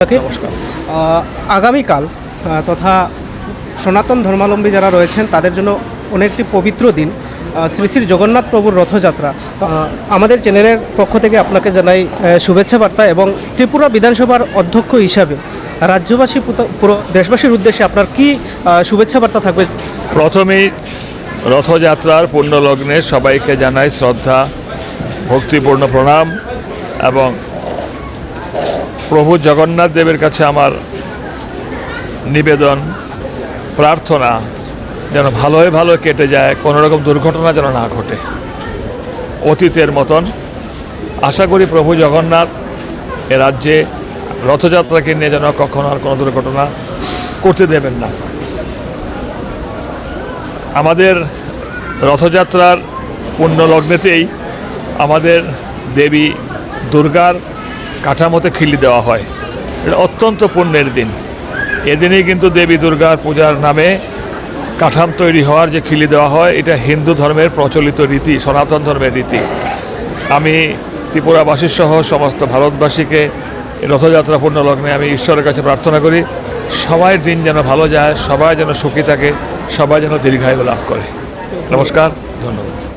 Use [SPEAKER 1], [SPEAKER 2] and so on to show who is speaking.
[SPEAKER 1] আহ, আগামীকাল তথা সনাতন ধর্মাবলম্বী যারা রয়েছেন তাদের জন্য অনেকটি পবিত্র দিন। শ্রী শ্রী জগন্নাথ প্রভুর রথযাত্রা। আমাদের চ্যানেলের পক্ষ থেকে আপনাকে জানাই শুভেচ্ছা বার্তা এবং ত্রিপুরা বিধানসভার অধ্যক্ষ হিসাবে রাজ্যবাসী পুরো দেশবাসীর উদ্দেশ্যে আপনার কি শুভেচ্ছা বার্তা থাকবে?
[SPEAKER 2] প্রথমেই রথযাত্রার পুণ্যলগ্নে সবাইকে জানাই শ্রদ্ধা ভক্তিপূর্ণ প্রণাম এবং প্রভু জগন্নাথ দেবের কাছে আমার নিবেদন, প্রার্থনা যেন ভালোই ভালো কেটে যায় কোনো রকম দুর্ঘটনা যেন না ঘটে। অতীতের মতন আশা করি প্রভু জগন্নাথ এ রাজ্যে রথযাত্রাকে নিয়ে যেন কখনো আর কোনো দুর্ঘটনা করতে দেবেন না। আমাদের রথযাত্রার পুণ্যলগ্নেতেই আমাদের দেবী দুর্গার কাঠামোতে খিল্লি দেওয়া হয়। এটা অত্যন্ত পুণ্যের দিন। এদিনেই কিন্তু দেবী দুর্গার পূজার নামে কাঠাম তৈরি হওয়ার যে খিলি দেওয়া হয়, এটা হিন্দু ধর্মের প্রচলিত রীতি, সনাতন ধর্মের রীতি। আমি ত্রিপুরাবাসী সহ সমস্ত ভারতবাসীকে রথযাত্রা পুণ্যলগ্নে আমি ঈশ্বরের কাছে প্রার্থনা করি, সবাই দিন যেন ভালো যায়, সবাই যেন সুখী থাকে, সবাই যেন দীর্ঘায়ু লাভ করে। নমস্কার, ধন্যবাদ।